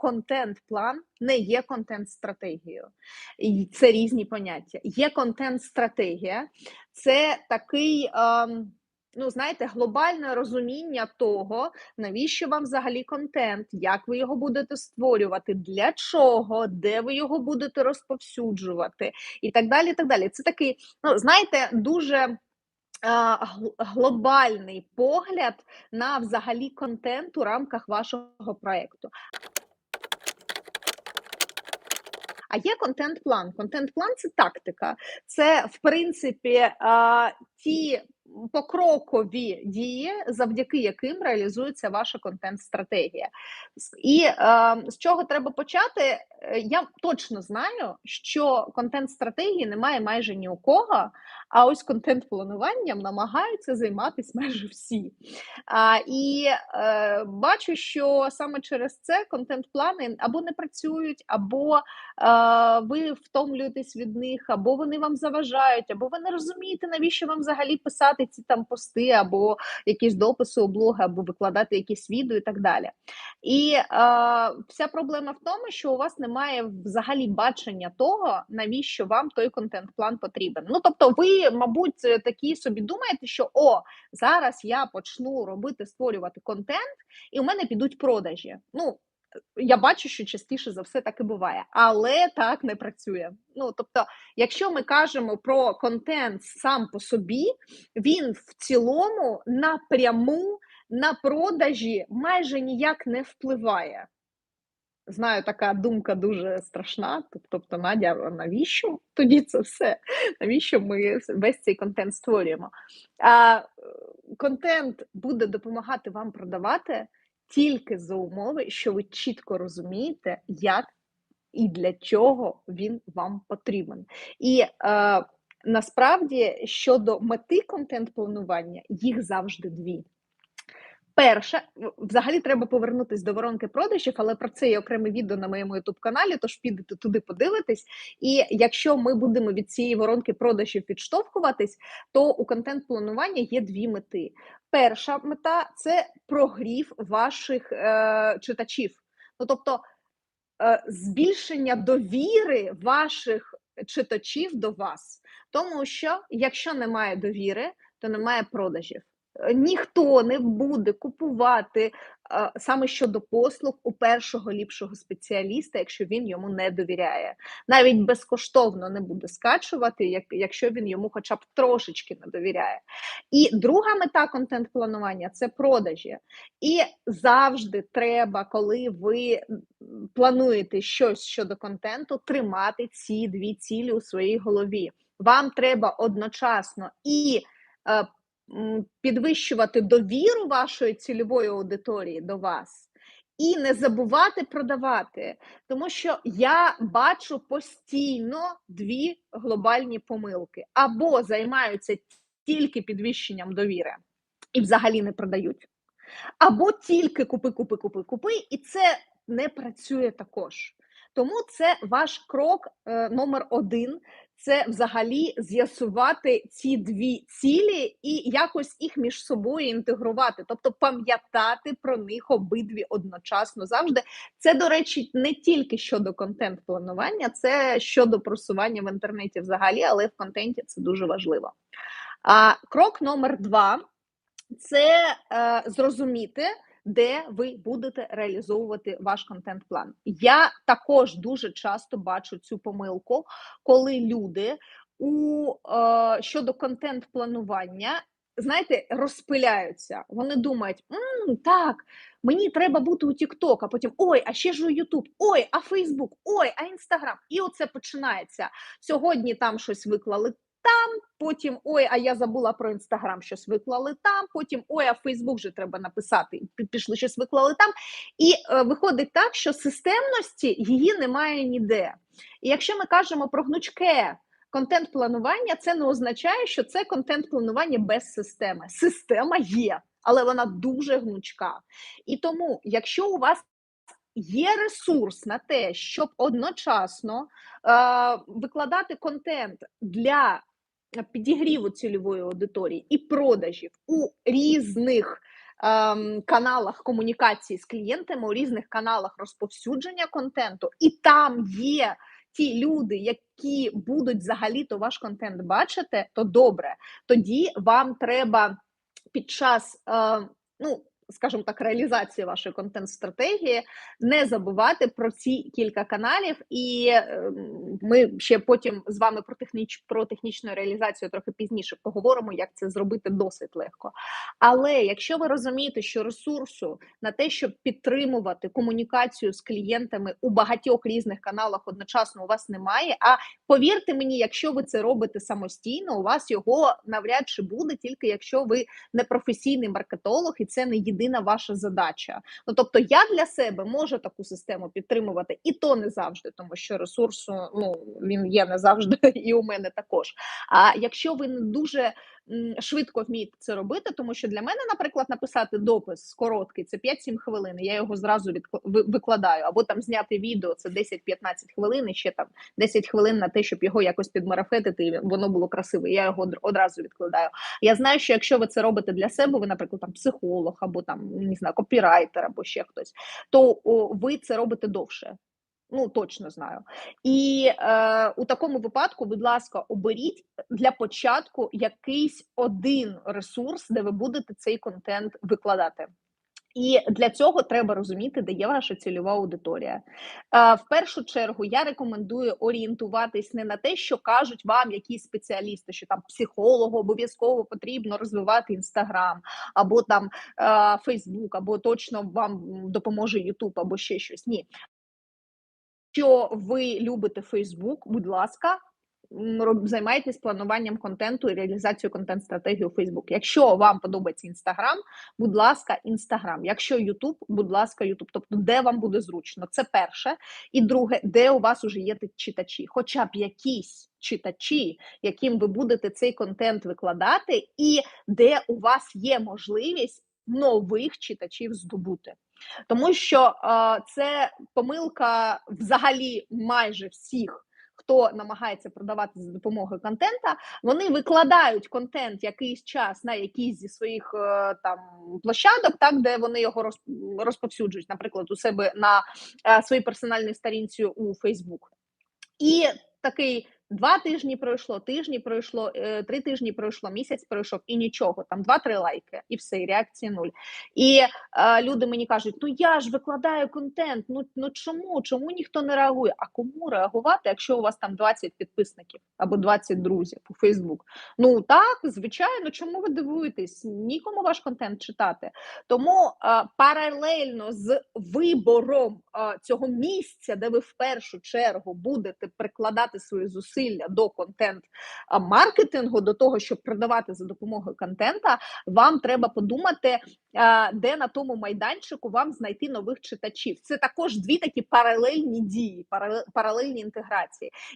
контент-план не є контент-стратегією. І Це різні поняття. Є контент-стратегія, це такий. Ем, ну, знаєте, глобальне розуміння того, навіщо вам взагалі контент, як ви його будете створювати, для чого, де ви його будете розповсюджувати, і так далі. Так далі. Це такий, ну, знаєте, дуже. Глобальний погляд на взагалі контент у рамках вашого проєкту. А є контент-план. Контент-план це тактика, це в принципі ті покрокові дії, завдяки яким реалізується ваша контент-стратегія. І е, з чого треба почати? Е, я точно знаю, що контент-стратегії немає майже ні у кого, а ось контент-плануванням намагаються займатися майже всі. А, І е, бачу, що саме через це контент-плани або не працюють, або е, ви втомлюєтесь від них, або вони вам заважають, або ви не розумієте, навіщо вам взагалі писати писати ці там пости, або якісь дописи у блоги, або викладати якісь відео і так далі. І е, вся проблема в тому, що у вас немає взагалі бачення того, навіщо вам той контент-план потрібен. Ну тобто, ви, мабуть, такі собі думаєте, що о, зараз я почну робити, створювати контент, і у мене підуть продажі. Ну, я бачу, що частіше за все так і буває, але так не працює. Ну тобто, якщо ми кажемо про контент сам по собі, він в цілому напряму на продажі майже ніяк не впливає. Знаю, така думка дуже страшна. Тобто, Надя, навіщо тоді це все? Навіщо ми весь цей контент створюємо? А контент буде допомагати вам продавати тільки за умови, що ви чітко розумієте, як і для чого він вам потрібен. І е, насправді щодо мети контент-планування, їх завжди дві. Перше, взагалі треба повернутися до воронки продажів, але про це є окреме відео на моєму ютуб-каналі, тож підете туди подивитись. І якщо ми будемо від цієї воронки продажів відштовхуватись, то у контент-планування є дві мети. Перша мета це прогрів ваших е, читачів. Ну тобто е, збільшення довіри ваших читачів до вас. Тому що якщо немає довіри, то немає продажів ніхто не буде купувати саме щодо послуг у першого ліпшого спеціаліста, якщо він йому не довіряє. Навіть безкоштовно не буде скачувати, якщо він йому хоча б трошечки не довіряє. І друга мета контент-планування це продажі. І завжди треба, коли ви плануєте щось щодо контенту, тримати ці дві цілі у своїй голові. Вам треба одночасно і е, підвищувати довіру вашої цільової аудиторії до вас. І не забувати продавати, тому що я бачу постійно дві глобальні помилки: або займаються тільки підвищенням довіри і взагалі не продають, або тільки купи, купи, купи, купи, і це не працює також. Тому це ваш крок е, номер один це взагалі з'ясувати ці дві цілі і якось їх між собою інтегрувати, тобто пам'ятати про них обидві одночасно завжди. Це, до речі, не тільки щодо контент-планування, це щодо просування в інтернеті взагалі, але в контенті це дуже важливо. А крок номер два це е, зрозуміти де ви будете реалізовувати ваш контент-план. Я також дуже часто бачу цю помилку, коли люди у е, щодо контент-планування. Знаєте, розпиляються. Вони думають, М, так, мені треба бути у TikTok, а потім ой, а ще ж у YouTube, ой, а Facebook, ой, а Instagram. І оце починається. Сьогодні там щось виклали там, потім ой, а я забула про інстаграм, щось виклали там. Потім ой, а Фейсбук вже треба написати. Пішли щось виклали там. І е, виходить так, що системності її немає ніде. І якщо ми кажемо про гнучке контент-планування, це не означає, що це контент-планування без системи. Система є, але вона дуже гнучка. І тому, якщо у вас Є ресурс на те, щоб одночасно е, викладати контент для підігріву цільової аудиторії і продажів у різних ем, каналах комунікації з клієнтами, у різних каналах розповсюдження контенту, і там є ті люди, які будуть взагалі-то ваш контент бачити, то добре. Тоді вам треба під час, е, ну скажімо так, реалізації вашої контент-стратегії, не забувати про ці кілька каналів, і ем, ми ще потім з вами про техніч про технічну реалізацію трохи пізніше поговоримо, як це зробити досить легко. Але якщо ви розумієте, що ресурсу на те, щоб підтримувати комунікацію з клієнтами у багатьох різних каналах одночасно у вас немає. А повірте мені, якщо ви це робите самостійно, у вас його навряд чи буде, тільки якщо ви не професійний маркетолог, і це не єдине єдина ваша задача. Ну тобто, я для себе можу таку систему підтримувати, і то не завжди, тому що ресурсу ну він є не завжди, і у мене також. А якщо ви не дуже швидко вмієте це робити, тому що для мене, наприклад, написати допис короткий це 5-7 хвилин. Я його зразу викладаю, або там зняти відео це 10-15 хвилин, і ще там 10 хвилин на те, щоб його якось підмарафетити, і воно було красиве. Я його одразу відкладаю. Я знаю, що якщо ви це робите для себе, ви, наприклад, там психолог, або там не знаю, копірайтер, або ще хтось, то о, ви це робите довше. Ну, точно знаю. І е, у такому випадку, будь ласка, оберіть для початку якийсь один ресурс, де ви будете цей контент викладати. І для цього треба розуміти, де є ваша цільова аудиторія. Е, в першу чергу я рекомендую орієнтуватись не на те, що кажуть вам якісь спеціалісти, що там психологу обов'язково потрібно розвивати інстаграм, або там Фейсбук, або точно вам допоможе Ютуб, або ще щось. Ні. Якщо ви любите Фейсбук, будь ласка, займайтесь плануванням контенту і реалізацією контент-стратегії у Фейсбук. Якщо вам подобається Інстаграм, будь ласка, Інстаграм. Якщо Ютуб, будь ласка, Ютуб. Тобто, де вам буде зручно, це перше. І друге, де у вас уже є читачі, хоча б якісь читачі, яким ви будете цей контент викладати, і де у вас є можливість нових читачів здобути. Тому що це помилка взагалі майже всіх. Хто намагається продавати за допомогою контента, вони викладають контент якийсь час на якійсь зі своїх е, там площадок, так де вони його розповсюджують, наприклад, у себе на е, своїй персональній сторінці у Фейсбук. І такий Два тижні пройшло, тижні пройшло, е, три тижні пройшло, місяць пройшов і нічого. Там два-три лайки, і все, і реакції нуль. І е, люди мені кажуть: ну я ж викладаю контент. Ну ну чому? Чому ніхто не реагує? А кому реагувати, якщо у вас там 20 підписників або 20 друзів у Фейсбук? Ну так, звичайно, чому ви дивуєтесь? Нікому ваш контент читати. Тому е, паралельно з вибором е, цього місця, де ви в першу чергу будете прикладати свої зусилля зусилля до контент-маркетингу, до того, щоб продавати за допомогою контента, вам треба подумати, де на тому майданчику вам знайти нових читачів. Це також дві такі паралельні дії, паралельні інтеграції.